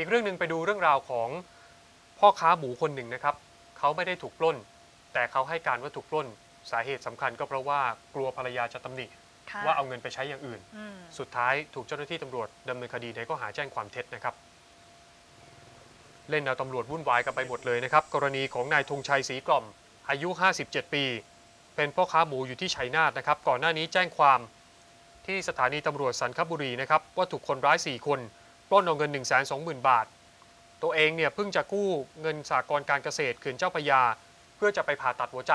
อีกเรื่องหนึ่งไปดูเรื่องราวของพ่อค้าหมูคนหนึ่งนะครับ เขาไม่ได้ถูกปล้น แต่เขาให้การว่าถูกปล้น สาเหตุสำคัญก็เพราะว่ากลัวภรรยาจะตำหนิค่ะว่าเอาเงินไปใช้อย่างอื่นอืมสุดท้ายถูกเจ้าหน้าที่ตำรวจดำเนินคดีในข้อหาแจ้งความเท็จนะครับ เล่นเอาตำรวจวุ่นวายกันไปหมดเลยนะครับ กรณีของนายธงชัยศรีกล่อม อายุ 57 ปี เป็นพ่อค้าหมูอยู่ที่ชัยนาทนะครับ ก่อนหน้านี้แจ้งความที่สถานีตำรวจสันคบุรีนะครับว่าถูกคนร้าย 4 คน ปล้นเอาเงิน 1 2 0 0 0 0 บาท ตัวเองเนี่ยเพิ่งจะกู้เงินสากลการเกษตรเขื่อนเจ้าพระยา เพื่อจะไปผ่าตัดหัวใจ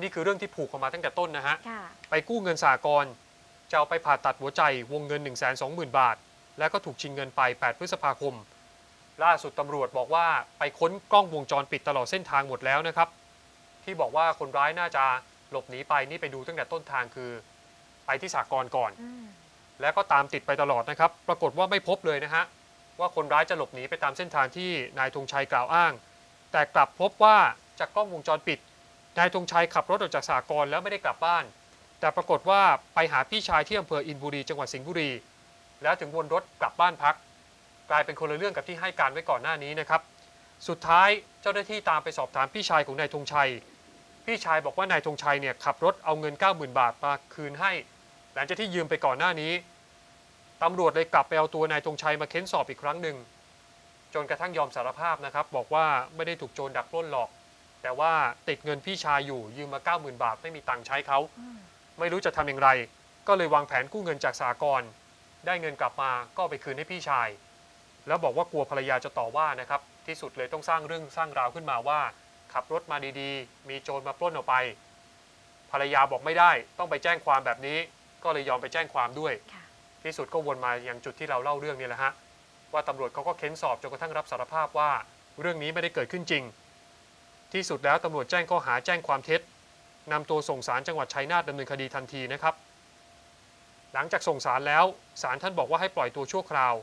นี่คือเรื่องที่ผูกออกมาตั้งแต่ต้นนะฮะค่ะไปกู้เงินสากลจะเอาไปผ่าตัดหัวใจวงเงิน 1 2 0 0 0 0 บาท แล้วก็ถูกชิงเงินไป 8 พฤษภาคม ล่าสุดตำรวจบอกว่าไปค้นกล้องวงจรปิดตลอดเส้นทางหมดแล้วนะครับ ที่บอกว่าคนร้ายน่าจะหลบหนีไปนี่ไปดูตั้งแต่ต้นทางคือ ไปที่สากลก่อนอืม แล้วก็ตามติดไปตลอดนะครับ ปรากฏว่าไม่พบเลยนะฮะว่าคนร้ายจะหลบหนีไปตามเส้นทางที่นายธงชัยกล่าวอ้าง แต่กลับพบว่าจากกล้องวงจรปิด นายธงชัยขับรถออกจากสากลแล้วไม่ได้กลับบ้าน แต่ปรากฏว่าไปหาพี่ชายที่อำเภออินบุรี จังหวัดสิงห์บุรี แล้วถึงวนรถกลับบ้านพัก กลายเป็นคนละเรื่องกับที่ให้การไว้ก่อนหน้านี้นะครับ สุดท้ายเจ้าหน้าที่ตามไปสอบถามพี่ชายของนายธงชัย พี่ชายบอกว่านายธงชัยเนี่ยขับรถเอาเงิน 90,000 บาทมาคืนให้ ลังจากที่ยืมไปก่อนหน้านี้ตำรวจเลยกลับไปเอาตัวนายธงชัยมาเค้นสอบอีกครั้งหนึ่งจนกระทั่งยอมสารภาพนะครับ บอกว่าไม่ได้ถูกโจรดักปล้นหรอก แต่ว่าติดเงินพี่ชายอยู่ยืมมา 90,000 บาท ไม่มีตังค์ใช้เขา ไม่รู้จะทำอย่างไร ก็เลยวางแผนกู้เงินจากสากลได้เงินกลับมาก็ไปคืนให้พี่ชาย แล้วบอกว่ากลัวภรรยาจะต่อว่านะครับ ที่สุดเลยต้องสร้างเรื่องสร้างราวขึ้นมาว่า ขับรถมาดีๆ มีโจรมาปล้นออกไป ภรรยาบอกไม่ได้ ต้องไปแจ้งความแบบนี้ ก็เลยยอมไปแจ้งความด้วยค่ะที่สุดก็วนมาอย่างจุดที่เราเล่าเรื่องนี้แหละฮะว่าตำรวจเขาก็เค้นสอบจนกระทั่งรับสารภาพว่าเรื่องนี้ไม่ได้เกิดขึ้นจริง ที่สุดแล้วตำรวจแจ้งข้อหาแจ้งความเท็จนำตัวส่งสารจังหวัดชัยนาทดำเนินคดีทันทีนะครับ หลังจากส่งสารแล้วศาลท่านบอกว่าให้ปล่อยตัวชั่วคราว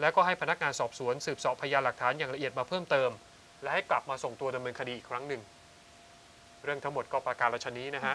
แล้วก็ให้พนักงานสอบสวนสืบเสอบพยานหลักฐานอย่างละเอียดมาเพิ่มเติม และให้กลับมาส่งตัวดำเนินคดีอีกครั้งหนึ่ง เรื่องทั้งหมดก็ประการฉนี้นะฮะ